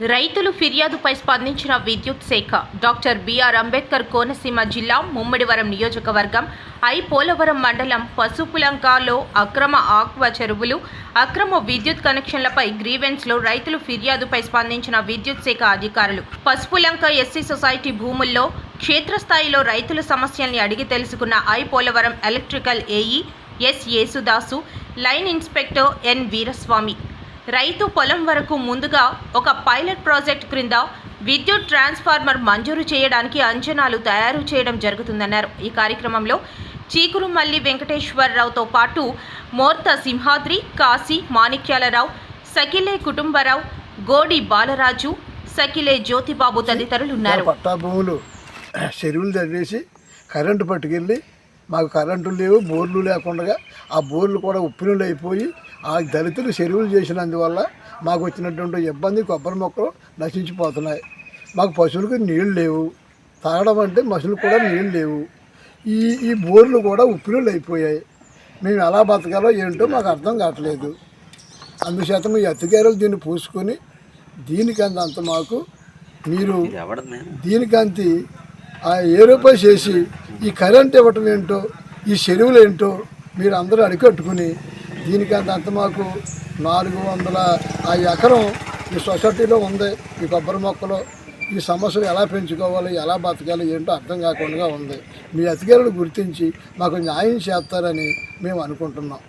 రైతులు ఫిర్యాదుపై స్పందించిన విద్యుత్ శాఖ డాక్టర్ బిఆర్ అంబేద్కర్ కోనసీమ జిల్లా ముమ్మడివరం నియోజకవర్గం ఐ పోలవరం మండలం పసుపులంకలో అక్రమ ఆక్వా చెరువులు అక్రమ విద్యుత్ కనెక్షన్లపై గ్రీవెన్స్లో రైతులు ఫిర్యాదుపై స్పందించిన విద్యుత్ శాఖ అధికారులు. పసుపులంక ఎస్సీ సొసైటీ భూముల్లో క్షేత్రస్థాయిలో రైతుల సమస్యల్ని అడిగి తెలుసుకున్న I Polavaram electrical AE S Yesudasu line inspector N Veeraswamy. రైతు పొలం వరకు ముందుగా ఒక పైలట్ ప్రాజెక్ట్ క్రింద విద్యుత్ ట్రాన్స్ఫార్మర్ మంజూరు చేయడానికి అంచనాలు తయారు చేయడం జరుగుతుందన్నారు. ఈ కార్యక్రమంలో చీకురుమల్లి వెంకటేశ్వరరావుతో పాటు మోర్త సింహాద్రి కాశీ మాణిక్యాలరావు సకిలే కుటుంబరావు గోడి బాలరాజు సకిలే జ్యోతిబాబు తదితరులు ఉన్నారు. పట్టా భూములు చెరువులు తవ్వేసి కరెంటు పట్టుకెళ్ళి మాకు కరెంటు లేవు బోర్లు లేకుండా ఆ బోర్లు కూడా ఉప్పినీళ్ళు అయిపోయి ఆ దళితులు చెరువులు చేసినందువల్ల మాకు వచ్చినటువంటి ఇబ్బంది కొబ్బరి మొక్కలు నశించిపోతున్నాయి. మాకు పశువులకు నీళ్ళు లేవు. తాగడం అంటే మనుషులకు కూడా నీళ్ళు లేవు. ఈ ఈ బోర్లు కూడా ఉప్పినీళ్ళు అయిపోయాయి మేము ఎలా బతకాలో ఏంటో మాకు అర్థం కావట్లేదు. అందుచేత మీ అతికారులు దీన్ని పూసుకొని దీనికంత అంత మాకు మీరు దీనికంతి ఆ ఏ చేసి ఈ కరెంట్ ఇవ్వటం ఏంటో ఈ చెరువులు ఏంటో మీరు అందరూ అడికట్టుకుని దీనికంత అంత మాకు నాలుగు వందల ఆ ఎకరం ఈ సొసైటీలో ఉంది ఈ కొబ్బరి మొక్కలు. ఈ సమస్యలు ఎలా పెంచుకోవాలి ఎలా బతకాలి ఏంటో అర్థం కాకుండా ఉంది. మీ అధికారులు గుర్తించి మాకు న్యాయం చేస్తారని మేము అనుకుంటున్నాం.